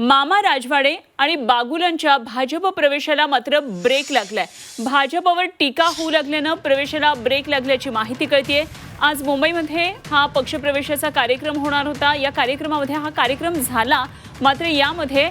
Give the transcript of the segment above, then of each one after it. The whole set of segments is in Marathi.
मामा राजवाडे आणि बागुलांच्या भाजप प्रवेशाला मात्र ब्रेक लागलाय. भाजपवर टीका होऊ लागल्यानं प्रवेशाला ब्रेक लागल्याची माहिती कळतीये. आज मुंबईमध्ये हा पक्षप्रवेशाचा कार्यक्रम होणार होता. या कार्यक्रमामध्ये हा कार्यक्रम झाला. मात्र यामध्ये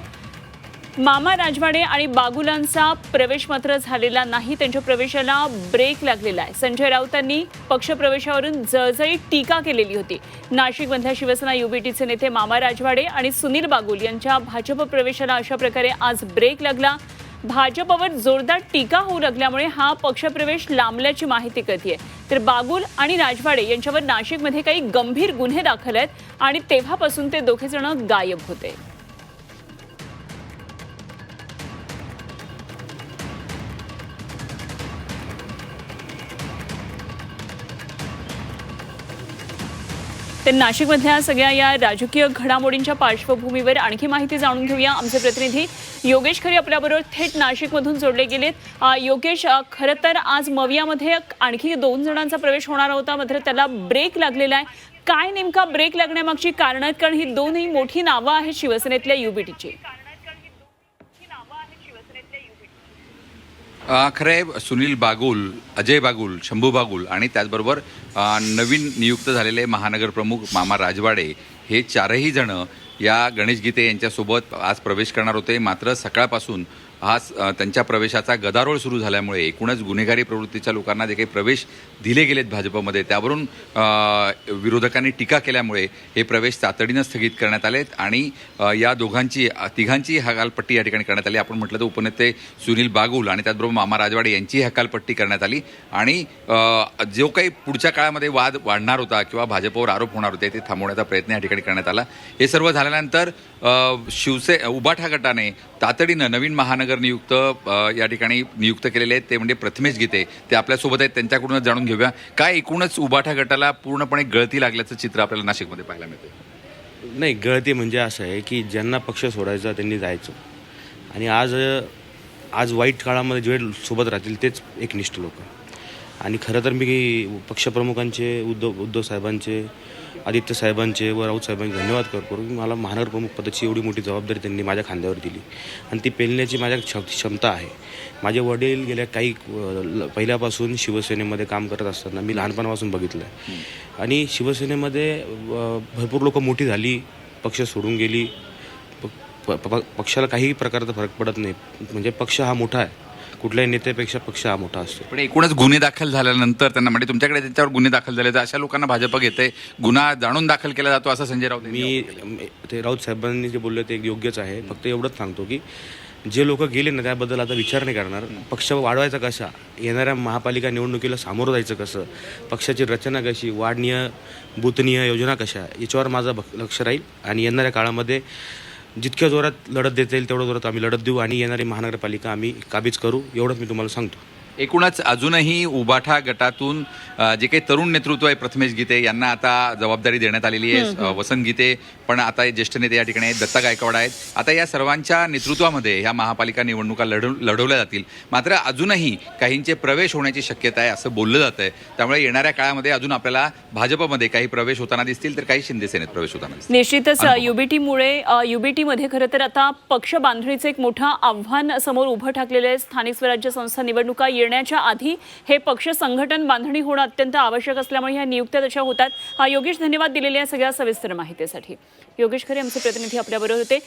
मामा राजवाडे आणि बागुलांचा प्रवेश मात्र झालेला नाही. त्यांच्या प्रवेशाला ब्रेक लागलेला आहे. संजय राऊतांनी पक्षप्रवेशावरून जळजळीत टीका केलेली होती. नाशिकमधल्या शिवसेना युबीटीचे नेते मामा राजवाडे आणि सुनील बागुल यांच्या भाजप प्रवेशाला अशा प्रकारे आज ब्रेक लागला. भाजपवर जोरदार टीका होऊ लागल्यामुळे हा पक्षप्रवेश लांबल्याची माहिती कळतीये. तर बागुल आणि राजवाडे यांच्यावर नाशिकमध्ये काही गंभीर गुन्हे दाखल आहेत आणि तेव्हापासून ते दोघे जण गायब होते. तर नाशिकमधल्या सगळ्या या राजकीय घडामोडींच्या पार्श्वभूमीवर आणखी माहिती जाणून घेऊया आमचे प्रतिनिधी. योगेश खरे आपल्याबरोबर थेट नाशिकमधून जोडले गेलेत. योगेश खरं तर आज मवियामध्ये आणखी दोन जणांचा प्रवेश होणार होता मात्र त्याला ब्रेक लागलेला आहे. काय नेमका ब्रेक लागण्यामागची कारण आहेत? कारण ही दोनही मोठी नावं आहेत शिवसेनेतल्या युबीटीची. अ, खरं आहे सुनील बागुल अजय बागुल शंभू बागुल आणि त्याचबरोबर नवीन नियुक्त झालेले महानगर प्रमुख मामा राजवाडे हे चारही जण या गणेश गीते यांच्यासोबत आज प्रवेश करणार होते. मात्र सकाळपासून आज त्यांच्या प्रवेशाचा गदारोळ सुरू झाल्यामुळे एकूणच गुन्हेगारी प्रवृत्तीच्या लोकांना जे काही प्रवेश दिले गेलेत भाजपमध्ये त्यावरून विरोधकांनी टीका केल्यामुळे हे प्रवेश तातडीनं स्थगित करण्यात आलेत आणि या दोघांची तिघांची हकालपट्टी या ठिकाणी करण्यात आली. आपण म्हटलं तर उपनेते सुनील बागुल आणि त्याचबरोबर मामा राजवाडे यांची हकालपट्टी करण्यात आली. आणि जो काही पुढच्या काळामध्ये वाद वाढणार होता किंवा भाजपवर आरोप होणार होते ते थांबवण्याचा प्रयत्न या ठिकाणी करण्यात आला. हे सर्व झाल्यानंतर शिवसे उबाठा गटाने तातडीनं नवीन महानगर नियुक्त या ठिकाणी नियुक्त केलेले आहेत. ते म्हणजे प्रथमेश गीते. ते आपल्यासोबत आहेत. त्यांच्याकडूनच जाणून घेऊया. काय एकूणच उबाठा गटाला पूर्णपणे गळती लागल्याचं चित्र आपल्याला नाशिकमध्ये पाहायला मिळते नाही गळती म्हणजे असं आहे की ज्यांना पक्ष सोडायचा त्यांनी जायचं. आणि आज आज वाईट काळामध्ये जे सोबत राहतील तेच एकनिष्ठ लोक. आणि खरं तर मी पक्षप्रमुखांचे उद्धव उद्धव साहेबांचे आदित्य साहेबांचे व राऊत साहेबांचे धन्यवाद करतो की मला महानगर प्रमुख पदाची एवढी मोठी जबाबदारी त्यांनी माझ्या खांद्यावर दिली. आणि ती पेलण्याची माझ्या क्ष- क्षमता आहे. माझे वडील गेल्या काही ल- पहिल्यापासून शिवसेनेमध्ये काम करत असताना मी लहानपणापासून बघितलं. आहे आणि शिवसेनेमध्ये भरपूर लोकं मोठी झाली पक्ष सोडून गेली. प- प- प- पक्षाला काहीही प्रकारचा फरक पडत नाही. म्हणजे पक्ष हा मोठा आहे. कुठल्याही नेत्यापेक्षा पक्ष हा मोठा असतो. पण एकूणच गुन्हे दाखल झाल्यानंतर त्यांना म्हणजे तुमच्याकडे त्यांच्यावर गुन्हे दाखल झाले तर अशा लोकांना भाजप घेते गुन्हा जाणून दाखल केला जातो असं संजय राऊत यांनी मी ते राऊत साहेबांनी जे बोलले ते योग्यच आहे. फक्त एवढंच सांगतो की जे लोक गेले ना त्याबद्दल आता विचार नाही करणार. पक्ष वाढवायचा कसा? येणाऱ्या महापालिका निवडणुकीला सामोरं जायचं कसं? पक्षाची रचना कशी? वाढणीय बुथनीय योजना कशा? याच्यावर माझं भक- लक्ष राहील. आणि येणाऱ्या काळामध्ये जितक्या जोरात लढत देता येईल तेवढ्या जोरात आम्ही लढत देऊ आणि येणारी महानगरपालिका आम्ही काबीज करू एवढंच मी तुम्हाला सांगतो. एकूणच अजूनही उबाठा गटातून जे काही तरुण नेतृत्व आहे प्रथमेश गीते यांना आता जबाबदारी देण्यात आलेली आहे वसंत गीते पण आता ज्येष्ठ नेते या ठिकाणी आहेत दत्ता गायकवाड आहेत. आता या सर्वांच्या नेतृत्वामध्ये ह्या महापालिका निवडणुका लढव लढवल्या जातील. मात्र अजूनही काहींचे प्रवेश होण्याची शक्यता आहे असं बोललं जात आहे त्यामुळे येणाऱ्या काळामध्ये अजून आपल्याला भाजपमध्ये काही प्रवेश होताना दिसतील तर काही शिंदे सेनेत प्रवेश होताना दिसतील. निश्चितच युबीटीमुळे युबीटीमध्ये खरं तर आता पक्ष बांधणीचं एक मोठं आव्हान समोर उभं ठाकलेलं आहे. स्थानिक स्वराज्य संस्था निवडणुका येण्याच्या आधी हे पक्ष संघटन बांधणी होणं अत्यंत आवश्यक असल्यामुळे ह्या नियुक्त्या तशा होतात. हा योगेश धन्यवाद दिलेल्या सगळ्या सविस्तर माहितीसाठी. योगेश खरे आमचे प्रतिनिधी आपल्याबरोबर होते.